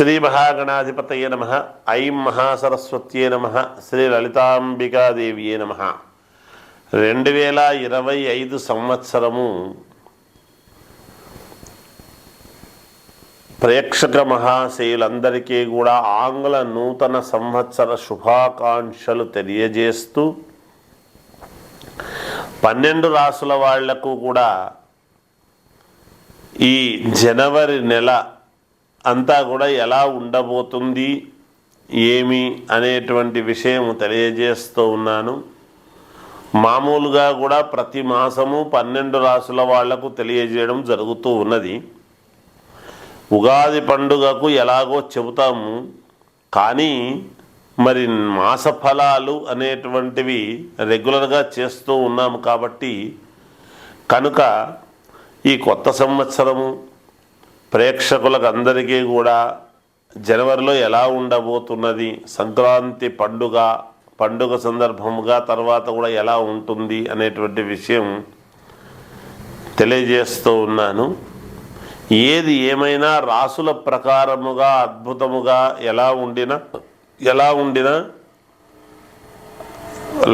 శ్రీ మహాగణాధిపతయ నమ. ఐం మహాసరస్వత్యే నమ. శ్రీ లలితాంబికాదేవియే నమ. రెండు వేల ఇరవై ఐదు సంవత్సరము ప్రేక్షక మహాశయులందరికీ కూడా ఆంగ్ల నూతన సంవత్సర శుభాకాంక్షలు తెలియజేస్తూ పన్నెండు రాసుల వాళ్ళకు కూడా ఈ జనవరి నెల అంతా కూడా ఎలా ఉండబోతుంది ఏమి అనేటువంటి విషయం తెలియజేస్తూ ఉన్నాను. మామూలుగా కూడా ప్రతి మాసము పన్నెండు రాసుల వాళ్ళకు తెలియజేయడం జరుగుతూ ఉన్నది. ఉగాది పండుగకు ఎలాగో చెబుతాము కానీ మరి మాస ఫలాలు అనేటువంటివి రెగ్యులర్గా చేస్తూ ఉన్నాము కాబట్టి కనుక ఈ కొత్త సంవత్సరము ప్రేక్షకులకు అందరికీ కూడా జనవరిలో ఎలా ఉండబోతున్నది సంక్రాంతి పండుగ పండుగ సందర్భముగా తర్వాత కూడా ఎలా ఉంటుంది అనేటువంటి విషయం తెలియజేస్తూ ఉన్నాను. ఏది ఏమైనా రాసుల ప్రకారముగా అద్భుతముగా ఎలా ఉండినా ఎలా ఉండినా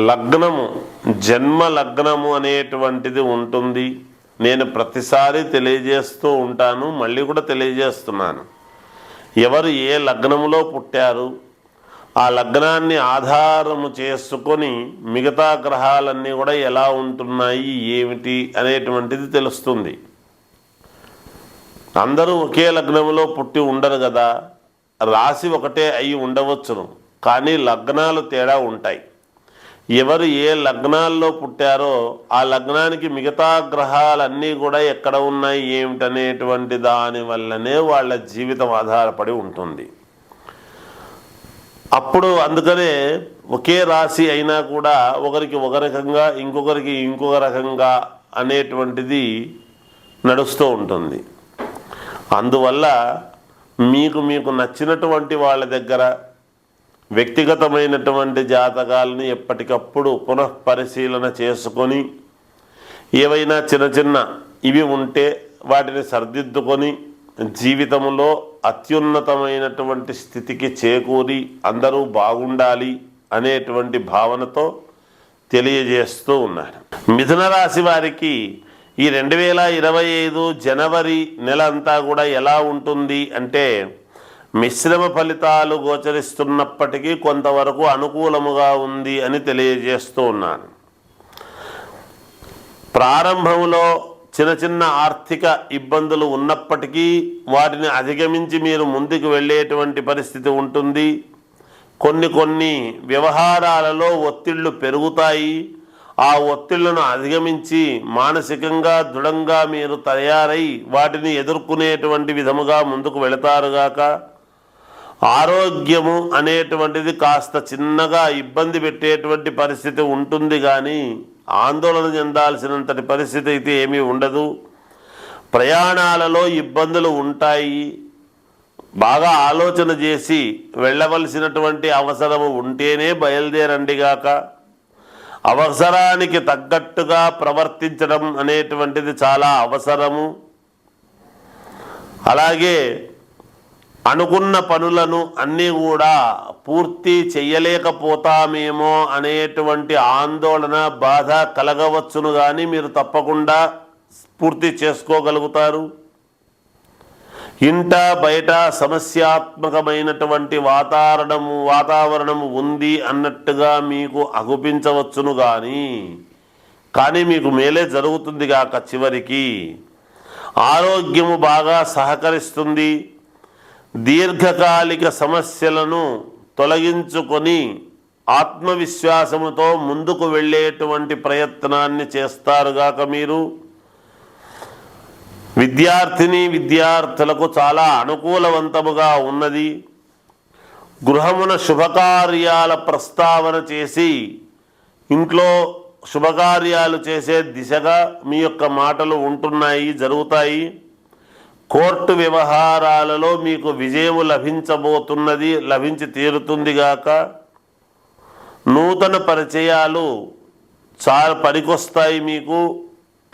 లగ్నము జన్మ లగ్నము అనేటువంటిది ఉంటుంది. నేను ప్రతిసారి తెలియజేస్తూ ఉంటాను మళ్ళీ కూడా తెలియజేస్తున్నాను. ఎవరు ఏ లగ్నములో పుట్టారు ఆ లగ్నాన్ని ఆధారము చేసుకొని మిగతా గ్రహాలన్నీ కూడా ఎలా ఉంటున్నాయి ఏమిటి అనేటువంటిది తెలుస్తుంది. అందరూ ఒకే లగ్నంలో పుట్టి ఉండరు కదా రాశి ఒకటే అయి ఉండవచ్చును. కానీ లగ్నాలు తేడా ఉంటాయి. ఎవరు ఏ లగ్నాల్లో పుట్టారో ఆ లగ్నానికి మిగతా గ్రహాలన్నీ కూడా ఎక్కడ ఉన్నాయి ఏమిటనేటువంటి దాని వల్లనే వాళ్ళ జీవితం ఆధారపడి ఉంటుంది. అప్పుడు అందుకనే ఒకే రాశి అయినా కూడా ఒకరికి ఒక రకంగా ఇంకొకరికి ఇంకొక రకంగా అనేటువంటిది నడుస్తూ ఉంటుంది. అందువల్ల మీకు మీకు నచ్చినటువంటి వాళ్ళ దగ్గర వ్యక్తిగతమైనటువంటి జాతకాలను ఎప్పటికప్పుడు పునః పరిశీలన చేసుకొని ఏవైనా చిన్న చిన్న ఇవి ఉంటే వాటిని సర్దిద్దుకొని జీవితంలో అత్యున్నతమైనటువంటి స్థితికి చేకూరి అందరూ బాగుండాలి అనేటువంటి భావనతో తెలియజేస్తూ ఉన్నారు. మిథున రాశి వారికి ఈ రెండు వేల ఇరవై ఐదు జనవరి నెల అంతా కూడా ఎలా ఉంటుంది అంటే మిశ్రమ ఫలితాలు గోచరిస్తున్నప్పటికీ కొంతవరకు అనుకూలముగా ఉంది అని తెలియజేస్తూ ఉన్నాను. ప్రారంభంలో చిన్న చిన్న ఆర్థిక ఇబ్బందులు ఉన్నప్పటికీ వాటిని అధిగమించి మీరు ముందుకు వెళ్ళేటువంటి పరిస్థితి ఉంటుంది. కొన్ని కొన్ని వ్యవహారాలలో ఒత్తిళ్ళు పెరుగుతాయి. ఆ ఒత్తిళ్ళను అధిగమించి మానసికంగా దృఢంగా మీరు తయారై వాటిని ఎదుర్కొనేటువంటి విధముగా ముందుకు వెళతారుగాక ఆరోగ్యము అనేటువంటిది కాస్త చిన్నగా ఇబ్బంది పెట్టేటువంటి పరిస్థితి ఉంటుంది కానీ ఆందోళన చెందాల్సినంతటి పరిస్థితి అయితే ఏమీ ఉండదు. ప్రయాణాలలో ఇబ్బందులు ఉంటాయి. బాగా ఆలోచన చేసి వెళ్ళవలసినటువంటి అవసరము ఉంటేనే బయలుదేరండిగాక అవసరానికి తగ్గట్టుగా ప్రవర్తించడం అనేటువంటిది చాలా అవసరము. అలాగే అనుకున్న పనులను అన్నీ కూడా పూర్తి చెయ్యలేకపోతామేమో అనేటువంటి ఆందోళన బాధ కలగవచ్చును కానీ మీరు తప్పకుండా పూర్తి చేసుకోగలుగుతారు. ఇంట బయట సమస్యాత్మకమైనటువంటి వాతావరణము వాతావరణము ఉంది అన్నట్టుగా మీకు అగుపించవచ్చును కానీ కానీ మీకు మేలే జరుగుతుంది కాక చివరికి. ఆరోగ్యము బాగా సహకరిస్తుంది. దీర్ఘకాలిక సమస్యలను తొలగించుకొని ఆత్మవిశ్వాసముతో ముందుకు వెళ్ళేటువంటి ప్రయత్నాన్ని చేస్తారుగాక మీరు. విద్యార్థిని విద్యార్థులకు చాలా అనుకూలవంతముగా ఉన్నది. గృహమున శుభకార్యాల ప్రస్తావన చేసి ఇంట్లో శుభకార్యాలు చేసే దిశగా మీ యొక్క మాటలు ఉంటున్నాయి జరుగుతాయి. కోర్టు వ్యవహారాలలో మీకు విజయము లభించబోతున్నది లభించి తీరుతుందిగాక నూతన పరిచయాలు చాలా పనికొస్తాయి మీకు.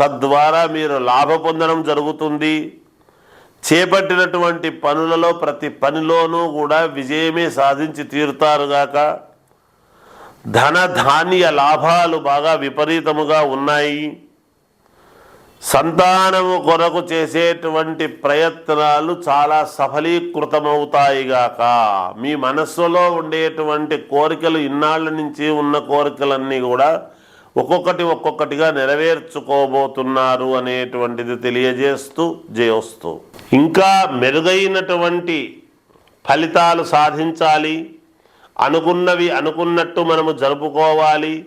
తద్వారా మీరు లాభ పొందడం జరుగుతుంది. చేపట్టినటువంటి పనులలో ప్రతి పనిలోనూ కూడా విజయమే సాధించి తీరుతారుగాక ధన ధాన్య లాభాలు బాగా విపరీతముగా ఉన్నాయి. సంతానము కొరకు చేసేటువంటి ప్రయత్నాలు చాలా సఫలీకృతమవుతాయిగాక. మీ మనస్సులో ఉండేటువంటి కోరికలు ఇన్నాళ్ళ నుంచి ఉన్న కోరికలన్నీ కూడా ఒక్కొక్కటి ఒక్కొక్కటిగా నెరవేర్చుకోబోతున్నారు అనేటువంటిది తెలియజేస్తూ జయోస్తూ. ఇంకా మెరుగైనటువంటి ఫలితాలు సాధించాలి. అనుకున్నవి అనుకున్నట్టు మనము జరుపుకోవాలి.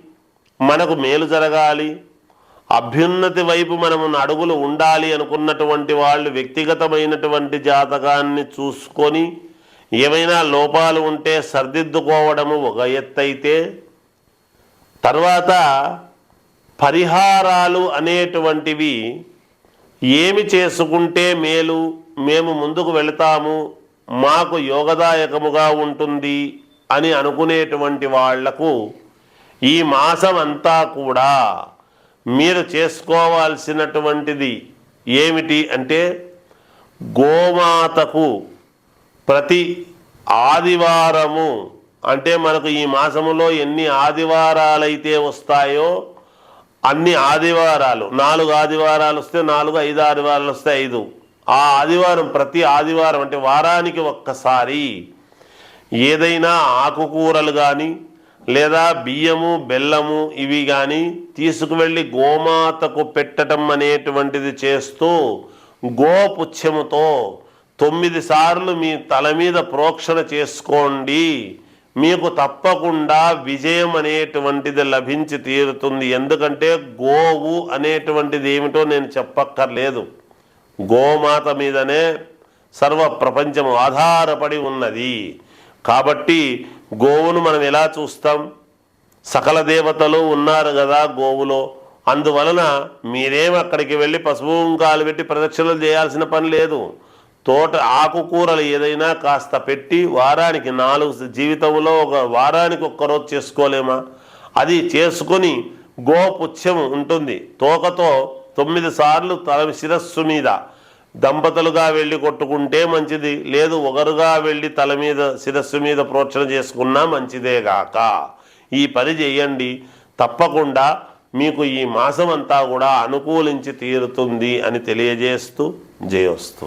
మనకు మేలు జరగాలి. అభ్యున్నతి వైపు మనము అడుగులు ఉండాలి అనుకున్నటువంటి వాళ్ళు వ్యక్తిగతమైనటువంటి జాతకాన్ని చూసుకొని ఏమైనా లోపాలు ఉంటే సర్దిద్దుకోవడము ఒక ఎత్తైతే తర్వాత పరిహారాలు అనేటువంటివి ఏమి చేసుకుంటే మేలు మేము ముందుకు వెళతాము మాకు యోగదాయకముగా ఉంటుంది అని అనుకునేటువంటి వాళ్ళకు ఈ మాసం అంతా కూడా మీరు చేసుకోవాల్సినటువంటిది ఏమిటి అంటే గోమాతకు ప్రతి ఆదివారము అంటే మనకు ఈ మాసములో ఎన్ని ఆదివారాలైతే వస్తాయో అన్ని ఆదివారాలు నాలుగు ఆదివారాలు వస్తే నాలుగు ఐదు ఆదివారాలు వస్తే ఐదు. ఆ ఆదివారం ప్రతి ఆదివారం అంటే వారానికి ఒక్కసారి ఏదైనా ఆకుకూరలు కానీ లేదా బియ్యము బెల్లము ఇవి కానీ తీసుకువెళ్ళి గోమాతకు పెట్టడం అనేటువంటిది చేస్తూ గోపుచ్చముతో తొమ్మిది సార్లు మీ తల మీద ప్రోక్షణ చేసుకోండి. మీకు తప్పకుండా విజయం అనేటువంటిది లభించి తీరుతుంది. ఎందుకంటే గోవు అనేటువంటిది ఏమిటో నేను చెప్పక్కర్లేదు. గోమాత మీదనే సర్వ ప్రపంచం ఆధారపడి ఉన్నది. కాబట్టి గోవును మనం ఎలా చూస్తాం? సకల దేవతలు ఉన్నారు కదా గోవులో. అందువలన మీరేం అక్కడికి వెళ్ళి పసుపు కాలు పెట్టి ప్రదక్షిణలు చేయాల్సిన పని లేదు. తోట ఆకుకూరలు ఏదైనా కాస్త పెట్టి వారానికి నాలుగు జీవితంలో ఒక వారానికి ఒక్కరోజు చేసుకోలేమా? అది చేసుకొని గోపుచ్చం ఉంటుంది. తోకతో తొమ్మిది సార్లు తల శిరస్సు మీద దంపతులుగా వెళ్ళి కొట్టుకుంటే మంచిది. లేదు ఒకరుగా వెళ్ళి తల మీద శిరస్సు మీద ప్రోక్షణ చేసుకున్నా మంచిదేగాక ఈ పని చేయండి. తప్పకుండా మీకు ఈ మాసం అంతా కూడా అనుకూలించి తీరుతుంది అని తెలియజేస్తూ జయోస్తూ.